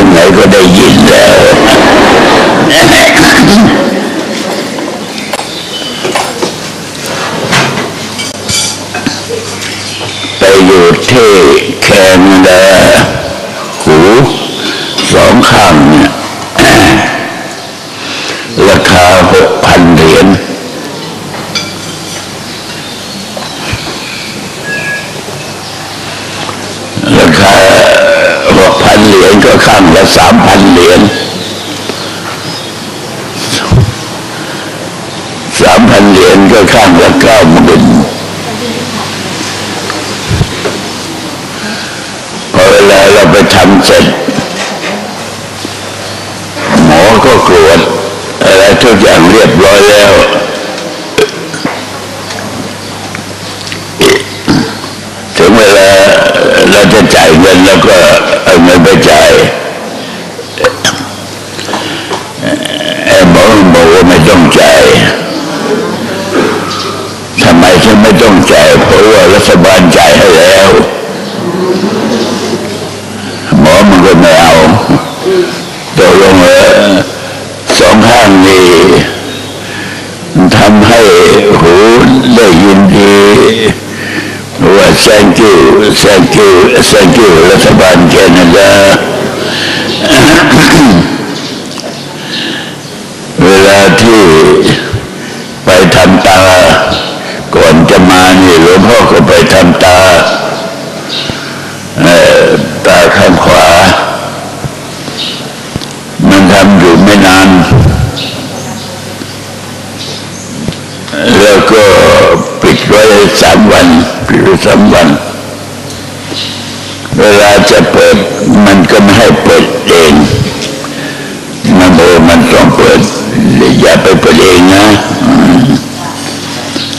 ซิบกันตรงไหนก็ได้ยินแล้ว ไปอยู่ที่แคนาดาหูสองข้างเนี่ย ราคาหกพันเหรียญ ราคาหกพัน เหรียญก็ข้างละสามพันเหรียญสามพันเหรียญก็ข้างละเก้าหมื่นพอเวลาเราไปทำเสร็จ หมอก็กรวดอะไรทุกอย่างเรียบร้อยแล้วถึงเวลาเราจะจ่ายเงินแล้วก็ เอาเงินไปจ่ายไอ้หมอบอกว่าไม่ต้องจ่ายทำไมฉันไม่ต้องจ่ายเพราะว่ารัฐบาลจ่ายให้แล้ว หมอมันก็ไม่เอาตกลงเออสองข้างนี้ทำให้หูได้ยินดี thank you thank you thank you รัฐบาลแคนาดา เวลาที่ไปทำตา ก่อนจะมานี่หลวงพ่อก็ไปทำตาตาข้างขวา มันทำอยู่ไม่นาน แล้วก็ ไว้สามวันหรือสามวัน เวลาจะเปิดมันก็ไม่ให้เปิดเองมันบอกมันต้องเปิดอย่าไปเปิดเองนะ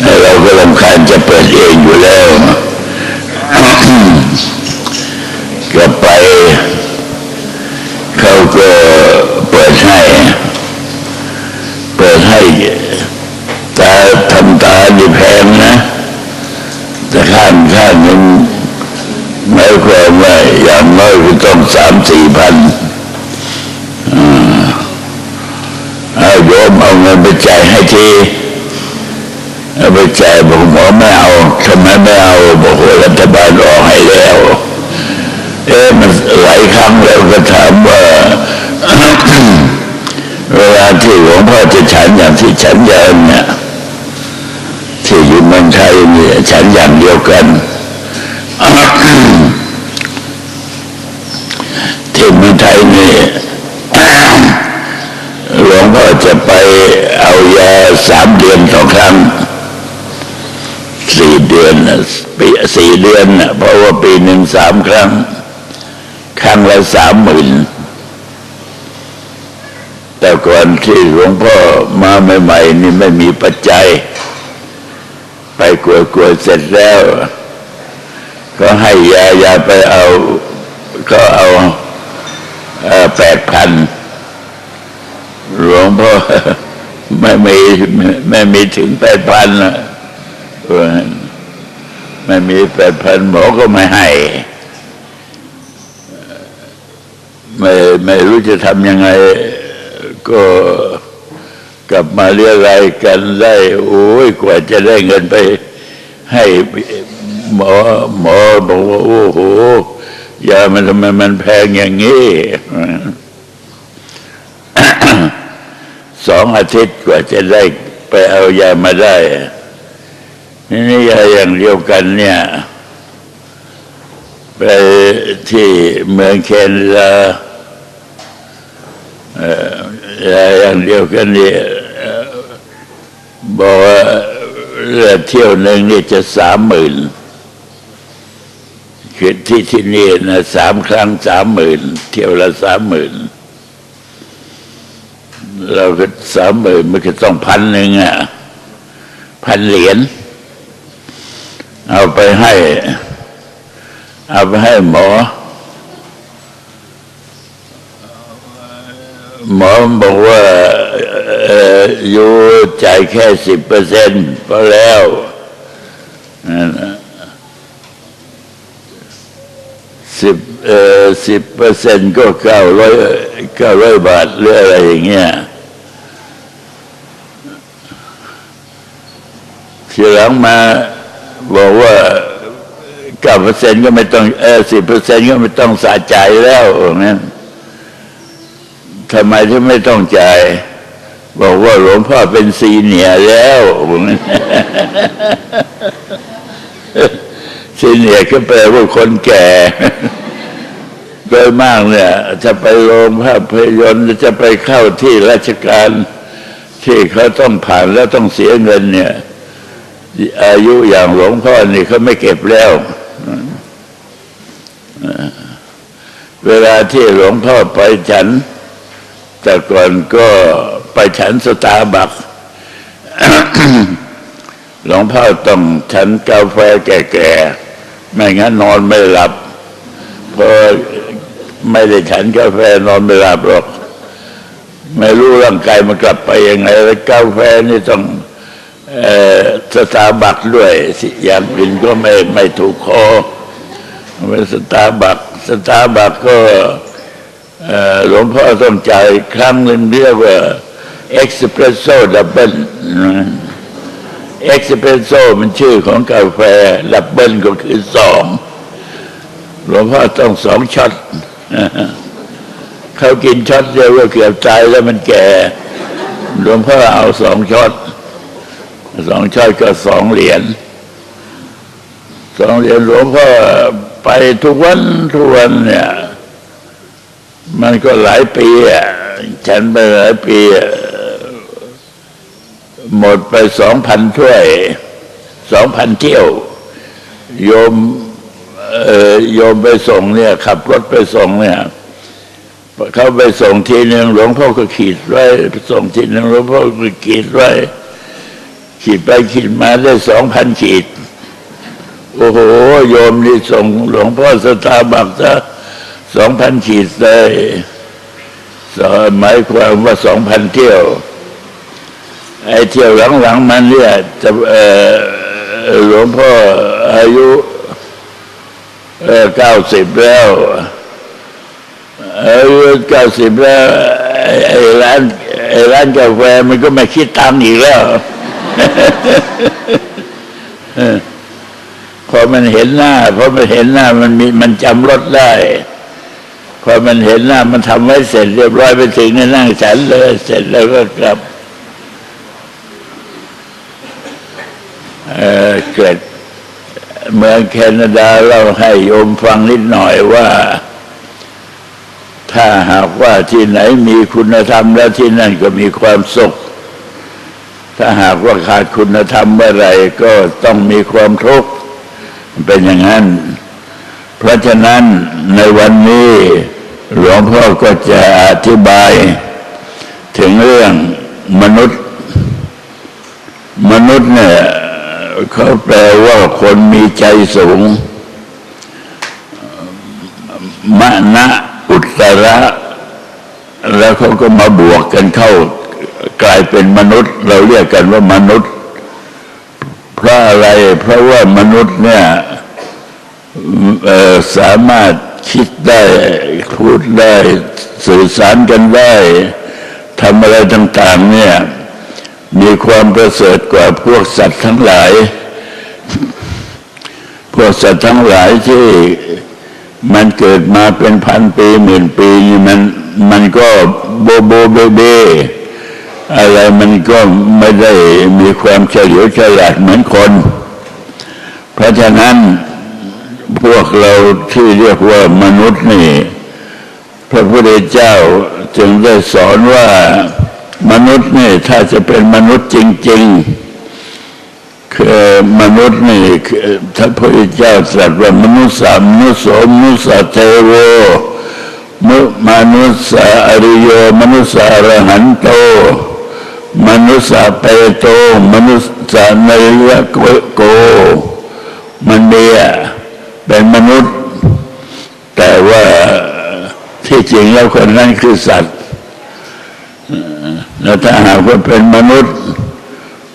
แล้วเราก็ลำคาญจะเปิดเองอยู่แล้ว ก็ไป เขาก็เปิดให้ เปิดให้ ตาทำตาดีแพงนะแต่ข้างข้างนึงหมายความว่า อย่างน้อยก็ต้องสามสี่พันอ่าโยมเอาเงินไปจ่ายให้ทีเอาไปจ่ายบอกหมอไม่เอาทำไมไม่เอาบอกว่ารัฐบาลออกให้แล้วเอ๊ะมันหลายครั้งแล้วก็ถามว่าเวลาที่หลวงพ่อจะฉันอย่างที่ฉันเยินเนี่ยที่อยู่เมืองไทยเนี่ยฉันอย่างเดียวกัน ที่เมืองไทยนี่หลวงพ่อจะไปเอายาสามเดือนต่อครั้งสี่เดือนปีสี่เดือนเพราะว่าปีหนึ่งสามครั้ง ครั้งละสามหมื่นแต่ก่อนที่หลวงพ่อมาใหม่ๆนี่ไม่มีปัจจัย ไปกลัวๆเสร็จแล้ว ก็ให้ยายาไปเอา ก็เอา แปดพันหลวงพ่อไม่มีไม่มีถึงแปดพันนะไม่มีแปดพันหมอก็ไม่ให้ไม่ไม่รู้จะทำยังไง ก็กลับมาเรียอะไรายกันได้ โอ้ยกว่าจะได้เงินไปให้หมอหมอบอกว่าโอ้โห ยามันทำไมมันแพงอย่างนี้สองอาทิตย์กว่าจะได้ไปเอายามาได้นี่ยาอย่างเดียวกันเนี่ย ไปที่เมืองเคนลายาอย่างเดียวกันนี่บอกว่าเรือเที่ยวหนึ่งนี่จะสามหมื่น คือที่ที่นี่นะสามครั้งสามหมื่นเที่ยวละสามหมื่นเราก็สามหมื่นมันก็ต้องพันหนึ่งอะพันเหรียญเอาไปให้ เอาไปให้หมอ หมอบอกว่าเอ่ออยู่จ่ายแค่สิบเปอร์เซ็นต์พอแล้วนั่นนะ สิบเอ่อสิบเปอร์เซ็นต์ก็เก้าร้อยเก้าร้อยบาทหรืออะไรอย่างเงี้ยทีหลังมาบอกว่าเก้าเปอร์เซ็นต์ก็ไม่ต้องเออสิบเปอร์เซ็นต์ก็ไม่ต้องสะใจแล้วงั้นทำไมที่ไม่ต้องจ่ายบอกว่าหลวงพ่อเป็นซีเนียแล้ว ซีเนียก็แปลว่าคนแก่โดยมากเนี่ย จะไปโรงภาพยนตร์จะไปเข้าที่ราชการที่เขาต้องผ่านแล้วต้องเสียเงินเนี่ย อายุอย่างหลวงพ่อนี่เขาไม่เก็บแล้ว เวลาที่หลวงพ่อไปฉัน แต่ก่อนก็ไปฉันสตาร์บัคหลวงพ่อต้องฉันกาแฟแก่ๆ ไม่งั้นนอนไม่หลับเพราะไม่ได้ฉันกาแฟนอนไม่หลับหรอก ไม่รู้ร่างกายมันกลับไปยังไงแล้วกาแฟนี่ต้องสตาบัคด้วยสิอย่างอื่นก็ไม่ไม่ถูกคอเป็นสตาบัคสตาบัคก็หลวงพ่อต้องจ่ายครั้งหนึ่งเรียกว่าเอ็กซ์เพรสโซ่ดับเบิล เอ็กซ์เพรสโซมันชื่อของกาแฟดับเบิลก็คือสองหลวงพ่อต้องสองช็อตเขากินช็อตเดียวก็เกือบตายแล้วมันแก่หลวงพ่อเอาสองช็อตสองช็อตก็สองเหรียญสองเหรียญหลวงพ่อไปทุกวันทุกวันเนี่ย มันก็หลายปีอะฉันไปหลายปีอะ หมดไปสองพันถ้วยสองพันเที่ยว โยมเออโยมไปส่งเนี่ย ขับรถไปส่งเนี่ยเขาไปส่งทีหนึ่งหลวงพ่อก็ขีดไว้ส่งทีหนึ่งหลวงพ่อก็ขีดไว้ ขีดไปขีดมาได้สองพันขีด โอ้โห โยมนี่ส่งหลวงพ่อสตาบัคซะสองพันขีดเลยหมายความว่าสองพันเที่ยว ไอ้เที่ยวหลังๆมันเนี่ยจะเออหลวงพ่ออายุเก้าสิบแล้วอายุเก้าสิบแล้วไอ้ร้านไอ้ร้านกาแฟมันก็ไม่คิดตังค์อีกแล้วพอมันเห็นหน้าพอมันเห็นหน้ามันมีมันจำรถได้ พอมันเห็นหน้ามันทำไว้เสร็จเรียบร้อยไปถึงนั่งฉันเลย เสร็จแล้วก็กลับเอ่อเกิด เมืองแคนาดาเราให้โยมฟังนิดหน่อยว่า ถ้าหากว่าที่ไหนมีคุณธรรมแล้วที่นั่นก็มีความสุข ถ้าหากว่าขาดคุณธรรมเมื่อไรก็ต้องมีความทุกข์เป็นอย่างนั้น เพราะฉะนั้นในวันนี้หลวงพ่อก็จะอธิบาย ถึงเรื่องมนุษย์ มนุษย์เนี่ย ขาแปลว่าคนมีใจสูงมณะอุตระ แล้วเขาก็มาบวกกันเข้า กลายเป็นมนุษย์ เราเรียกกันว่ามนุษย์ เพราะอะไร เพราะว่ามนุษย์เนี่ยสามารถคิดได้พูดได้สื่อสารกันได้ทำอะไรต่าง ๆ เนี่ย มีความประเสริฐกว่าพวกสัตว์ทั้งหลาย วกสัตว์ทั้งหลายที่มันเกิดมาเป็นพันปีหมื่นปีนี่มันมันก็โบโบเบเบอะไรมันก็ไม่ได้มีความเฉลียวฉลาดเหมือนคน เพราะฉะนั้นพวกเราที่เรียกว่ามนุษย์นี่ พระพุทธเจ้าจึงได้สอนว่ามนุษย์นี่ถ้าจะเป็นมนุษย์จริง ๆ มนุษย์นี่คือพระพุทธเจ้าตรัสว่ามนุษย์สามมนุษย์สมนุษย์เทโวมุมนุษย์สาอริโยมนุษย์อรหันโต มนุษย์เปโต มนุษย์สะในยะโก มันเดียเป็นมนุษย์ แต่ว่าที่จริงแล้วคนนั้นคือสัตว์แล้วถ้าหากว่าเป็นมนุษย์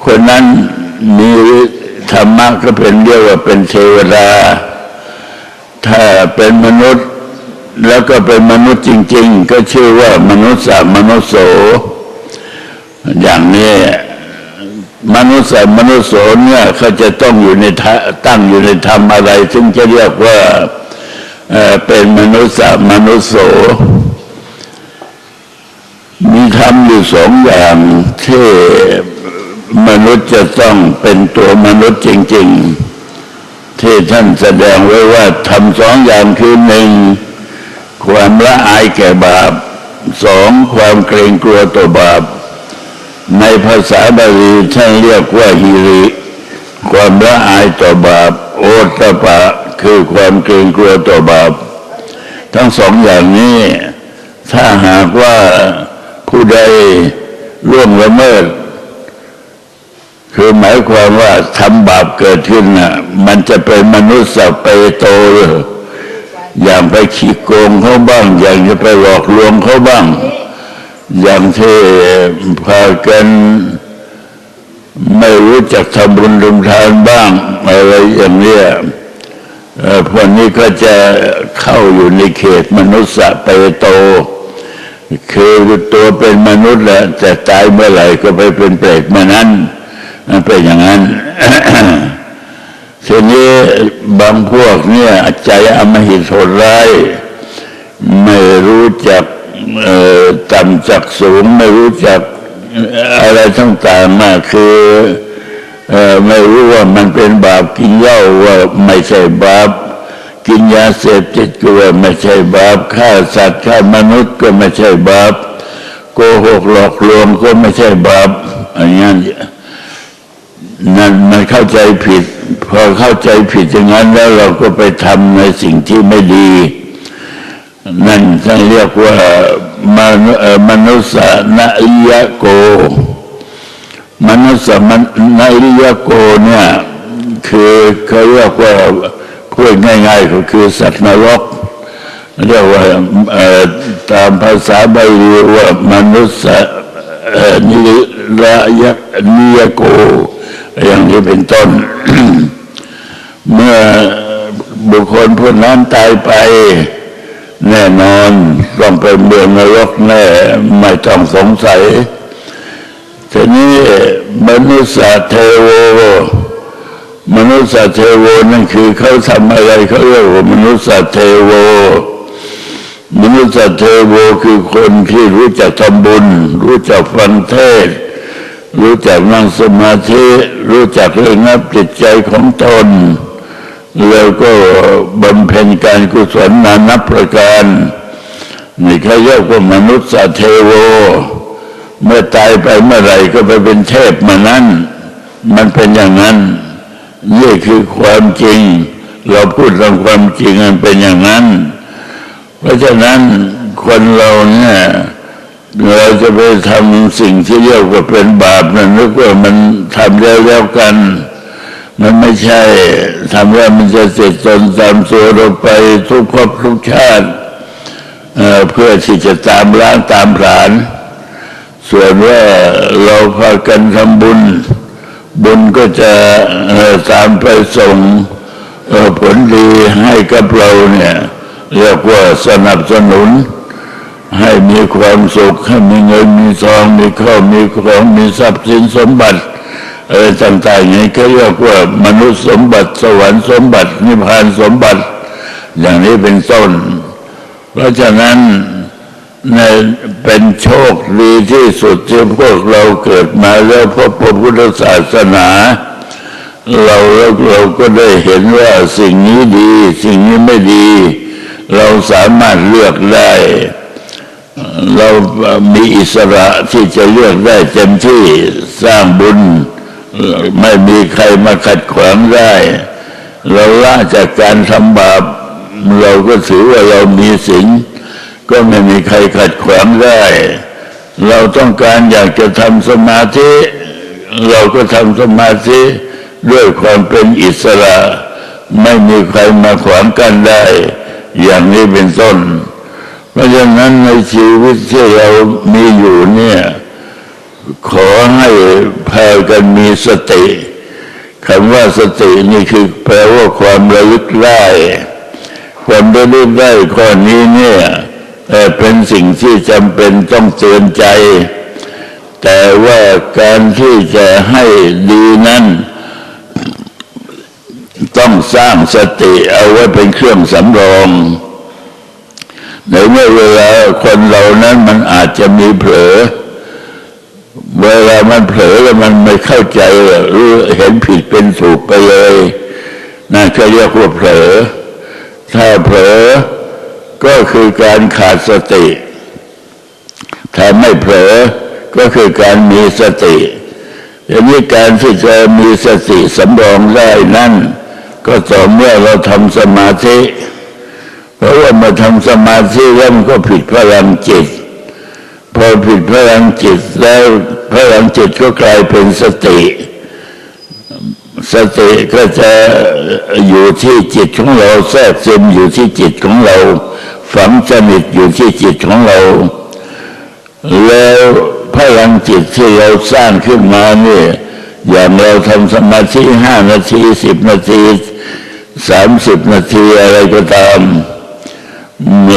คนนั้น มีธรรมะก็เป็นเรียกว่าเป็นเทวดา ถ้าเป็นมนุษย์แล้วก็เป็นมนุษย์จริง ๆ ก็ชื่อว่ามนุษย์สามนุษย์โส อย่างนี้มนุษย์สามนุษย์โสเนี่ยเขาจะต้องอยู่ในทะตั้งอยู่ในธรรมอะไร ซึ่งจะเรียกว่าเอ่อเป็นมนุษย์สามนุษย์โส มีธรรมอยู่สองอย่างที่ มนุษย์จะต้องเป็นตัวมนุษย์จริง ๆ ที่ท่านแสดงไว้ว่าทำสองอย่างคือหนึ่งความละอายแก่บาปสองความเกรงกลัวต่อบาป ในภาษาบาลีท่านเรียกว่าฮิริ ความละอายต่อบาป โอตตปะ คือความเกรงกลัวต่อบาป ทั้งสองอย่างนี้ ถ้าหากว่าผู้ใดร่วงละเมิด คือหมายความว่าทำบาปเกิดขึ้นน่ะมันจะเป็นมนุษย์สัพเปโตอย่างไปขี้โกงเขาบ้าง อย่างจะไปหลอกลวงเขาบ้าง อย่างที่พากันไม่รู้จักทำบุญทำทานบ้างอะไรอย่างเนี้ยพวกนี้ก็จะเข้าอยู่ในเขตมนุษย์สเปโตคือตัวเป็นมนุษย์แหละแต่ตายเมื่อไหร่ก็ไปเป็นเปรตมานั้น มันเป็นอย่างนั้นทีนี้บางพวกเนี่ยใจอมหิตโหดร้ายไม่รู้จักต่ำจากสูง ไม่รู้จักอะไรต่างมาคืออไม่รู้ว่ามันเป็นบาปกินเหล้าว่าไม่ใช่บาปกินยาเสพติดก็ว่าไม่ใช่บาปฆ่าสัตว์ฆ่ามนุษย์ก็ไม่ใช่บาปโกหกหลอกลวงก็ไม่ใช่บาปอย่างนั้ นั่นมันเข้าใจผิด พอเข้าใจผิดอย่างนั้นแล้วเราก็ไปทำในสิ่งที่ไม่ดี นั่นท่านเรียกว่ามนุมนุษย์นาอิยะโก มนุษย์มันนาอิยะโกเนี่ยคือเขาเรียกว่าพูดง่ายๆก็คือสัตว์นรกเรียกว่าตามภาษาบาลีว่ามนุษย์นิรยะนิยโก อย่างนี้เป็นต้น เมื่อบุคคลผู้นั้นตายไป แน่นอนต้องเป็นเมืองนรกแน่ไม่ต้องสงสัยทีนี้มนุษย์เทโวมนุษย์เทโวนั่นคือเขาทำอะไรเขาเรียกว่ามนุษย์เทโวมนุษย์เทโวคือคนที่รู้จักทำบุญ รู้จักฟังเทศ รู้จักนั่งสมาธิรู้จักเรื่องนับจิตใจของตน แล้วก็บำเพ็ญการกุศลนานับประการนี่เขาเรียกว่ามนุษย์เทโว เมื่อตายไปเมื่อไรก็ไปเป็นเทพมานั้น มันเป็นอย่างนั้นนี่คือความจริง เราพูดตามความจริงมันเป็นอย่างนั้น เพราะฉะนั้นคนเราเนี่ย เราจะไปทำสิ่งที่เรียกว่าเป็นบาปนั่นนึกว่ามันทำแล้วแล้วกัน มันไม่ใช่ทำแล้วมันจะเสร็จจนตามตัวเราไปทุกภพทุกชาติเพื่อที่จะตามล้างตามผลาญส่วนว่าเราพากันทำบุญ บุญก็จะตามไปส่งผลดีให้กับเราเนี่ยเรียกว่าสนับสนุน ให้มีความสุขให้มีเงินมีทองมีข้าวมีของมีทรัพย์สินสมบัติอะไรต่างๆอย่างนี้ก็เรียกว่ามนุษย์สมบัติสวรรค์สมบัตินิพพานสมบัติ อย่างนี้เป็นต้น เพราะฉะนั้นในเป็นโชคดีที่สุดที่พวกเราเกิดมาแล้วพบพระพุทธศาสนา เราเราก็ได้เห็นว่าสิ่งนี้ดี สิ่งนี้ไม่ดี เราสามารถเลือกได้ เรามีอิสระที่จะเลือกได้เต็มที่สร้างบุญ ไม่มีใครมาขัดขวางได้ เราละจากการทำบาป เราก็ถือว่าเรามีศีลก็ไม่มีใครขัดขวางได้ เราต้องการอยากจะทำสมาธิ เราก็ทำสมาธิด้วยความเป็นอิสระ ไม่มีใครมาขวางกันได้ อย่างนี้เป็นต้น เพราะฉะนั้นในชีวิตที่เรามีอยู่เนี่ยขอให้พากันมีสติคำว่าสตินี่คือแปลว่าความระลึกได้ ความระลึกได้ข้อนี้เนี่ยเอ่เป็นสิ่งที่จำเป็นต้องเตือนใจ แต่ว่าการที่จะให้ดีนั้น ต้องสร้างสติเอาไว้เป็นเครื่องสำรอง ในเมื่อเวลาคนเหล่านั้นมันอาจจะมีเผลอ เวลามันเผลอแล้วมันไม่เข้าใจหรือเห็นผิดเป็นถูกไปเลยนั่นก็เรียกว่าเผลอ ถ้าเผลอก็คือการขาดสติถ้าไม่เผลอก็คือการมีสติอย่างนี้การที่จะมีสติสำรองได้นั่น ก็ต่อเมื่อเราทำสมาธิ เพราะว่ามาทำสมาธิแล้วมันก็ผิดพลังจิต พอผิดพลังจิตแล้วพลังจิตก็กลายเป็นสติ สติก็จะอยู่ที่จิตของเราแทรกซึมอยู่ที่จิตของเรา ฝังสนิทอยู่ที่จิตของเรา แล้วพลังจิตที่เราสร้างขึ้นมาเนี่ยอย่างเราทำสมาธิห้านาทีสิบนาทีสามสิบนาทีอะไรก็ตาม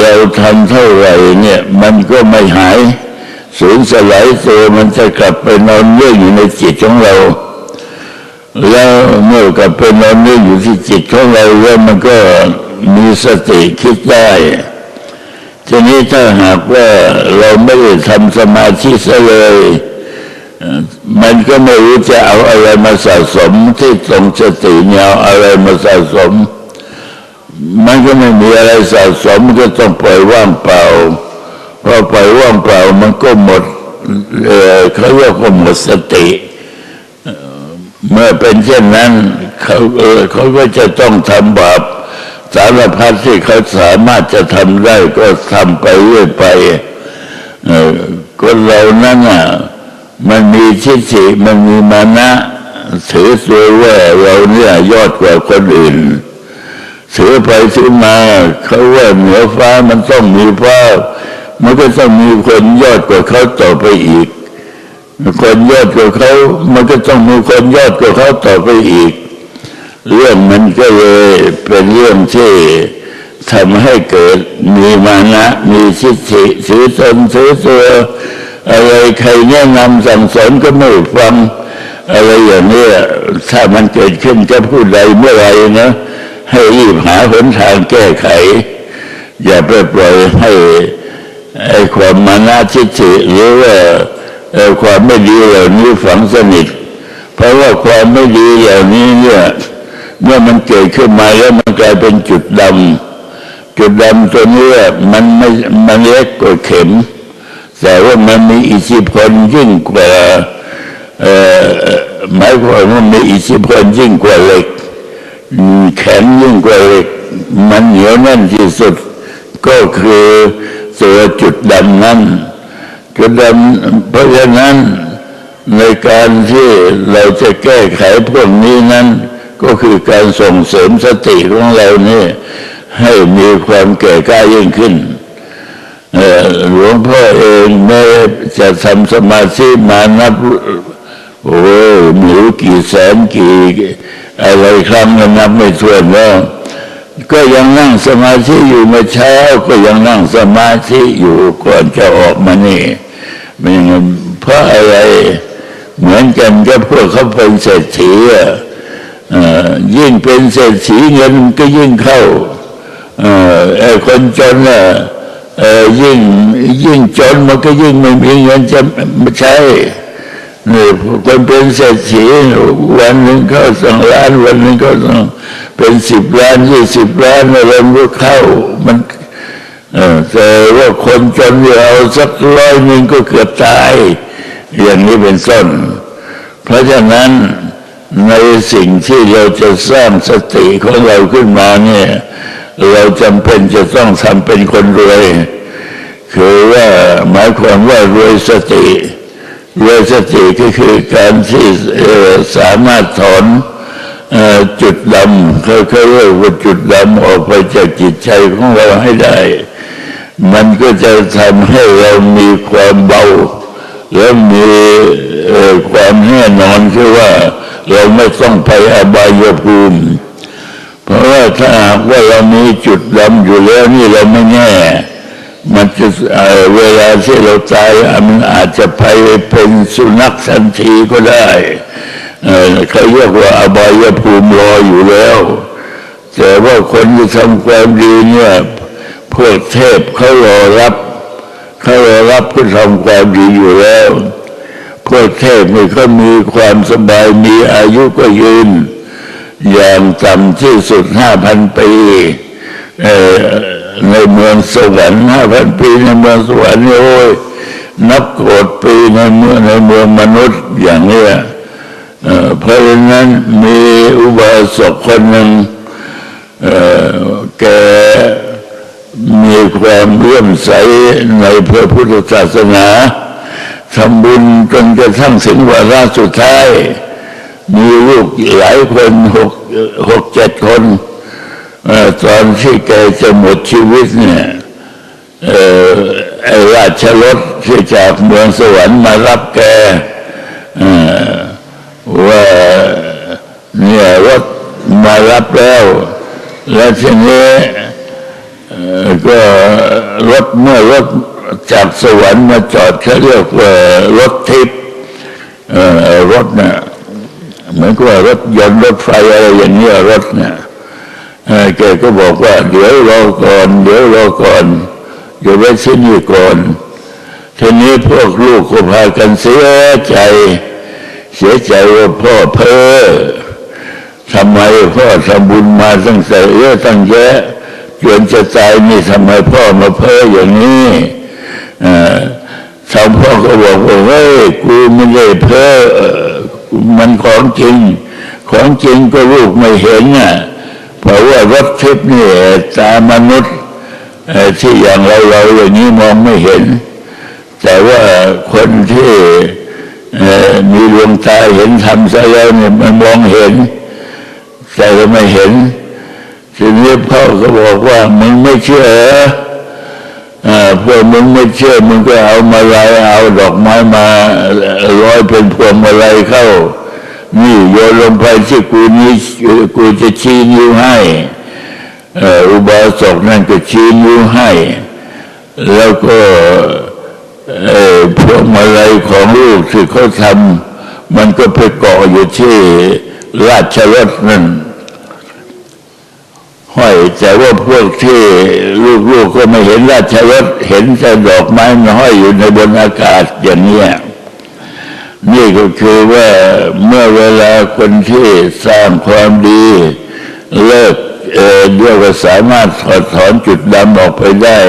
เราทำเท่าไหร่เนี่ย มันก็ไม่หาย สูญสลายตัวมันจะกลับไปนอนเรื่องอยู่ในจิตของเรา แล้วเมื่อกลับไปนอนเรื่องอยู่ที่จิตของเราแล้วมันก็มีสติคิดได้ทีนี้ถ้าหากว่าเราไม่ได้ทำสมาธิซะเลย มันก็ไม่รู้จะเอาอะไรมาสะสมที่ตรงสติเนี่ยเอาอะไรมาสะสม มันก็ไม่มีอะไรสะสมมันก็ต้องปล่อยว่างเปล่าพอปล่อยว่างเปล่ามันก็หมดเขาเรียกว่าหมดสติ เมื่อเป็นเช่นนั้นเขาเขาก็จะต้องทำบาปสารพัดที่เขาสามารถจะทำได้ก็ทำไปเรื่อยไปคนเรานั้นอะมันมีทิฏฐิมันมีมานะถือตัวว่าเราเนี่ยยอดกว่าคนอื่น ถือไปถือมาเขาว่าเหนือฟ้ามันต้องมีฟ้า มันก็ต้องมีคนยอดกว่าเขาต่อไปอีก คนยอดกว่าเขา มันก็ต้องมีคนยอดกว่าเขาต่อไปอีก เรื่องมันก็เลยเป็นเรื่องที่ทำให้เกิดมีมานะมีชิฐิถือตนถือตัวอะไรใครแนะนำสั่งสอนก็ไม่ฟังอะไรอย่างนี้ถ้ามันเกิดขึ้นกับผู้ใดเมื่อไหรนะ ให้รีบหาหนทางแก้ไข อย่าไปปล่อยให้ไอ้ความมานาทิฐิหรือว่าเอ่อความไม่ดีเหล่านี้ฝังสนิท เพราะว่าความไม่ดีเหล่านี้เนี่ยเมื่อมันเกิดขึ้นมาแล้วมันกลายเป็นจุดดำจุดดำตัวนี้มันไม่มันเล็กกว่าเข็ม แต่ว่ามันมีอิทธิพลยิ่งกว่าหมายความว่ามีอิทธิพลยิ่งกว่าเหล็ก แข็งยิ่งกว่าเหล็กมันเหนียวแน่นที่สุด ก็คือตัวจุดดำนั้นจุดดำเพราะฉะนั้นในการที่เราจะแก้ไขพวกนี้นั้น ก็คือการส่งเสริมสติของเรานี่ให้มีความแก่กล้ายิ่งขึ้นหลวงพ่อเองแม้จะทำสมาธิมานับ โอ้ยม่รู้กี่แสนกี่อะไรครั้งก็นับไม่ถ้วนแล้ว ก็ยังนั่งสมาธิอยู่เมื่อเช้า ก็ยังนั่งสมาธิอยู่ก่อนจะออกมานี่มันเพราะอะไรเหมือนกันกับพวกเขาเป็นเศรษฐีอะยิ่งเป็นเศรษฐีเงินก็ยิ่งเข้าอไอ้คนจนน่ะยิ่งยิ่งจนมันก็ยิ่งไม่มีเงินจะใช้ นี่คนเป็นเศรษฐีวันหนึ่งเข้าสองล้าน วันหนึ่งก็ต้องเป็นสิบล้านยี่สิบล้านอะไรมันก็เข้ามันเออแต่ว่าคนจนที่เอาสักร้อยหนึ่งก็เกือบตายอย่างนี้เป็นต้นเพราะฉะนั้นในสิ่งที่เราจะสร้างสติของเราขึ้นมาเนี่ยเราจำเป็นจะต้องทำเป็นคนรวย คือว่าหมายความว่ารวยสติ เวสติก็คือการที่สามารถถอนจุดดำเขาเขาเรียกว่าจุดดำออกไปจากจิตใจของเราให้ได้ มันก็จะทำให้เรามีความเบา และมีความแน่นอนคือว่าเราไม่ต้องไปอบายภูมิ เพราะว่าถ้าหากว่าเรามีจุดดำอยู่แล้วนี่เราไม่แน่ มันจะเเวลาที่เราตายอะมันอาจจะไปเป็นสุนัขทันทีก็ได้เอ่อเขาเรียกว่าอบายภูมิรออยู่แล้ว แต่ว่าคนที่ทำความดีเนี่ยพวกเทพเขารอรับเขารอรับผู้ทำความดีอยู่แล้ว พวกเทพนี่เขามีความสบายมีอายุก็ยืน อย่างต่ำที่สุดห้าพันปีเออ ในเมืองสวรรค์ห้าพันปีในเมืองสวรรค์นี่โอ้ยนับโกรธปีในเมืองในเมืองมนุษย์อย่างเนี้ยเพราะฉะนั้นมีอุบาสกคนหนึ่งแกมีความเลื่อมใสในพระพุทธศาสนาทำบุญจนกระทั่งถึงวาระสุดท้าย มีลูกหลายคนหกหกเจ็ดคน ตอนที่แกจะหมดชีวิตเนี่ยเออไอ้ราชรถที่จากเมืองสวรรค์มารับแกว่าเนี่ยรถมารับแล้ว แล้วทีนี้ก็รถเมื่อรถจากสวรรค์มาจอดเขาเรียกว่ารถทิพย์รถเนี่ยเหมือนกับรถยนต์รถไฟอะไรอย่างเงี้ยรถเนี่ย แกก็บอกว่า เดี๋ยวรอก่อน เดี๋ยวรอก่อนอยู่ไว้ที่นี่ก่อนทีนี้พวกลูกก็พากันเสียใจ เสียใจว่าพ่อเพ้อทำไมพ่อทำบุญมาตั้งแต่เยอะตั้งแยะจนจะตายนี่ทำไมพ่อมาเพ้ออย่างนี้อ่อชาวพ่อก็บอกว่าเฮ้ยกูไม่ได้เพ้อเอ่อมันของจริง ของจริงก็ลูกไม่เห็นน่ะ เพราะว่ารถทิพย์นี่ตามนุษย์ที่อย่างเราเราอย่างนี้มองไม่เห็น แต่ว่าคนที่มีดวงตาเห็นธรรมซะแล้วเนี่ยมันมองเห็น แต่ก็ไม่เห็นทีนี้พ่อก็บอกว่ามึงไม่เชื่อเหรออ่าพวกมึงไม่เชื่อมึงก็เอามาลายเอาดอกไม้มาร้อยเป็นพวงมาลัยเข้า นี่โยนลงไปที่กูนี้กูจะชี้นิ้วให้อุบาสกนั่นก็ชี้นิ้วให้ แล้วก็พวงมาลัยของลูกที่เขาทำมันก็ไปเกาะอยู่ที่ราชรถนั่นห้อยแต่ว่าพวกที่ลูกๆก็ไม่เห็นราชรถเห็นแต่ดอกไม้มห้อยอยู่ในบนอากาศอย่างเนี้ย นี่ก็คือว่าเมื่อเวลาคนที่สร้างความดี เลิกเอ่อเรียกว่าสามารถถอดถอนจุดดำออกไปได้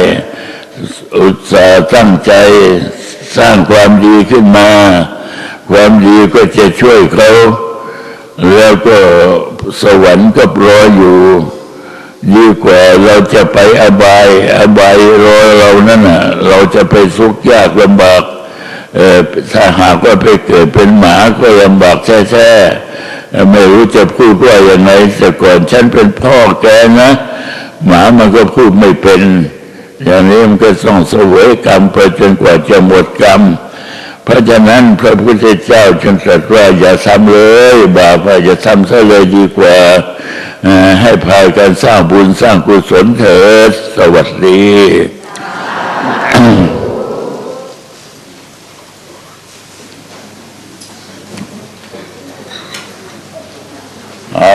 อุตสาห์ตั้งใจสร้างความดีขึ้นมา ความดีก็จะช่วยเขา แล้วก็สวรรค์ก็รออยู่ดีกว่าเราจะไปอบาย อบายรอเรานั่นน่ะ เราจะไปทุกข์ยากลำบาก ถ้าหากว่าไปเกิดเป็นหมาก็ลำบากแท้ๆเอ่อไม่รู้จะพูดว่าอย่างไรแต่ก่อนฉันเป็นพ่อแกนะ หมามันก็พูดไม่เป็น อย่างนี้มันก็ต้องเสวยกรรมไปจนกว่าจะหมดกรรมเพราะฉะนั้นพระพุทธเจ้าจึงตรัสว่าอย่าทำเลยบาปอะอย่าทำซะเลยดีกว่า ให้พายกันสร้างบุญสร้างกุศลเถิดสวัสดี เอา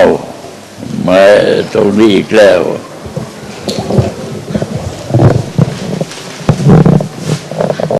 มาตรง นี้อีกแล้ว